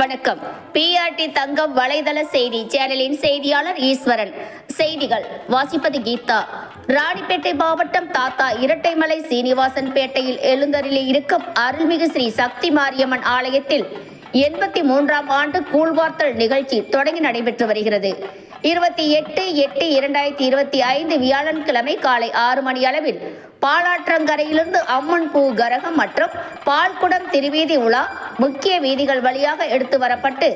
வணக்கம். பிஆர்டி தங்கம் வலைதள செய்தி சேனலின் செய்தியாளர் ஈஸ்வரன். செய்திகள் வாசிப்பது கீதா. ராணிப்பேட்டை மாவட்டம் தாத்தா இரட்டைமலை சீனிவாசன் பேட்டையில் எழுந்தரில் இருக்கும் அருள்மிகு ஸ்ரீ சக்தி மாரியம்மன் ஆலயத்தில் எண்பத்தி மூன்றாம் ஆண்டு கூழ்வார்த்தல் நிகழ்ச்சி தொடங்கி நடைபெற்று வருகிறது. இருபத்தி எட்டு எட்டு இரண்டாயிரத்தி இருபத்தி ஐந்து வியாழன்கிழமை காலை ஆறு மணி அளவில் பாலாற்றங்கரையிலிருந்து அம்மன் பூ கரகம் மற்றும் பால்குடம் திருவீதி உலா முக்கிய வீதிகள் வழியாக எடுத்து வரப்பட்டு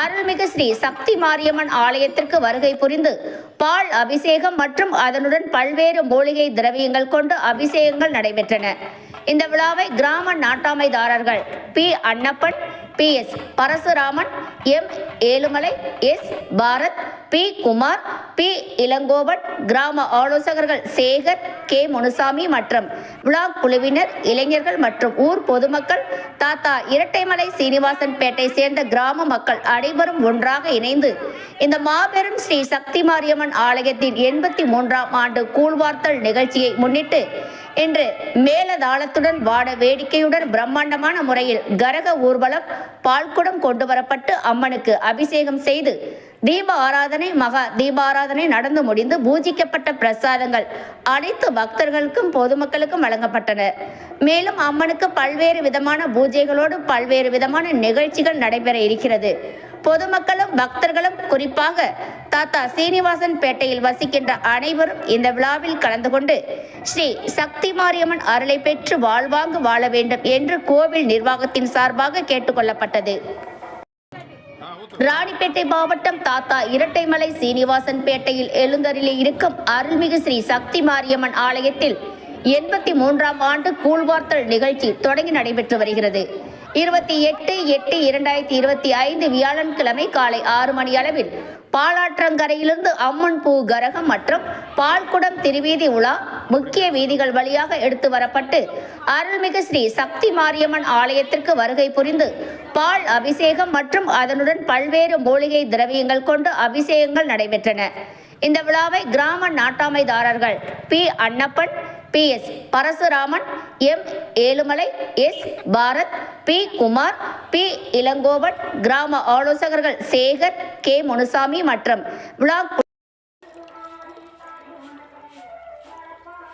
அருள்மிகு ஸ்ரீ சக்தி மாரியம்மன் ஆலயத்திற்கு வருகை புரிந்து பால் அபிஷேகம் மற்றும் அதனுடன் பல்வேறு மூலிகை திரவியங்கள் கொண்டு அபிஷேகங்கள் நடைபெற்றன. இந்த விழாவை கிராம நாட்டாமைதாரர்கள் P Annappan P S Parasuraman M Ezhumalai S Bharath P. Kumar P. Ilangovan கிராம ஆலோசகர்கள் சேகர் கே. முனுசாமி மற்றும் விழா குழுவினர் இளைஞர்கள் மற்றும் ஊர் பொதுமக்கள் தாத்தா இரட்டைமலை சீனிவாசன் பேட்டை சேர்ந்த கிராம மக்கள் அனைவரும் ஒன்றாக இணைந்து இந்த மாபெரும் ஸ்ரீ சக்தி மாரியம்மன் ஆலயத்தின் எண்பத்தி மூன்றாம் ஆண்டு கூழ்வார்த்தல் நிகழ்ச்சியை முன்னிட்டு இன்று மேலதாளத்துடன் வாட வேடிக்கையுடன் பிரம்மாண்டமான முறையில் கரக ஊர்வலம் பால்குடம் கொண்டு வரப்பட்டு அம்மனுக்கு அபிஷேகம் செய்து தீப ஆராதனை மகா தீபாராதனை நடந்து முடிந்து பூஜிக்கப்பட்ட பிரசாதங்கள் அனைத்து பக்தர்களுக்கும் பொதுமக்களுக்கும் வழங்கப்பட்டன. மேலும் அம்மனுக்கு பல்வேறு விதமான பூஜைகளோடு பல்வேறு விதமான நிகழ்ச்சிகள் நடைபெற இருக்கிறது. பொதுமக்களும் பக்தர்களும் குறிப்பாக தாத்தா சீனிவாசன் பேட்டையில் வசிக்கின்ற அனைவரும் இந்த விழாவில் கலந்து கொண்டு ஸ்ரீ சக்தி மாரியம்மன் அருளை பெற்று வாழ்வாங்கு வாழ வேண்டும் என்று கோவில் நிர்வாகத்தின் சார்பாக கேட்டுக்கொள்ளப்பட்டது ராணிப்பேட்டை மாவட்டம் தாத்தா இரட்டைமலை சீனிவாசன் பேட்டையில் எழுந்தரிலே இருக்கும் அருள்மிகு ஸ்ரீ சக்தி மாரியம்மன் ஆலயத்தில் எண்பத்தி மூன்றாம் ஆண்டு கூழ்வார்த்தல் நிகழ்ச்சி தொடங்கி நடைபெற்று வருகிறது. இருபத்தி எட்டு எட்டு இரண்டாயிரத்தி இருபத்தி ஐந்து வியாழன்கிழமை காலை ஆறு மணி அளவில் பாலாற்றங்கரையிலிருந்து அம்மன் பூ கரகம் மற்றும் பால்குடம் திருவீதி உலா முக்கிய வீதிகள் வழியாக எடுத்து வரப்பட்டு அருள்மிகு ஸ்ரீ சக்தி மாரியம்மன் ஆலயத்திற்கு வருகை புரிந்து பால் அபிஷேகம் மற்றும் அதனுடன் பல்வேறு மூலிகை திரவியங்கள் கொண்டு அபிஷேகங்கள் நடைபெற்றன. இந்த விழாவை கிராம நாட்டாமைதாரர்கள் P. Annappan P. S. Parasuraman M. Ezhumalai S. Bharath P. Kumar P. Ilangovan கிராம ஆலோசகர்கள் சேகர் கே. முனுசாமி மற்றும் விழா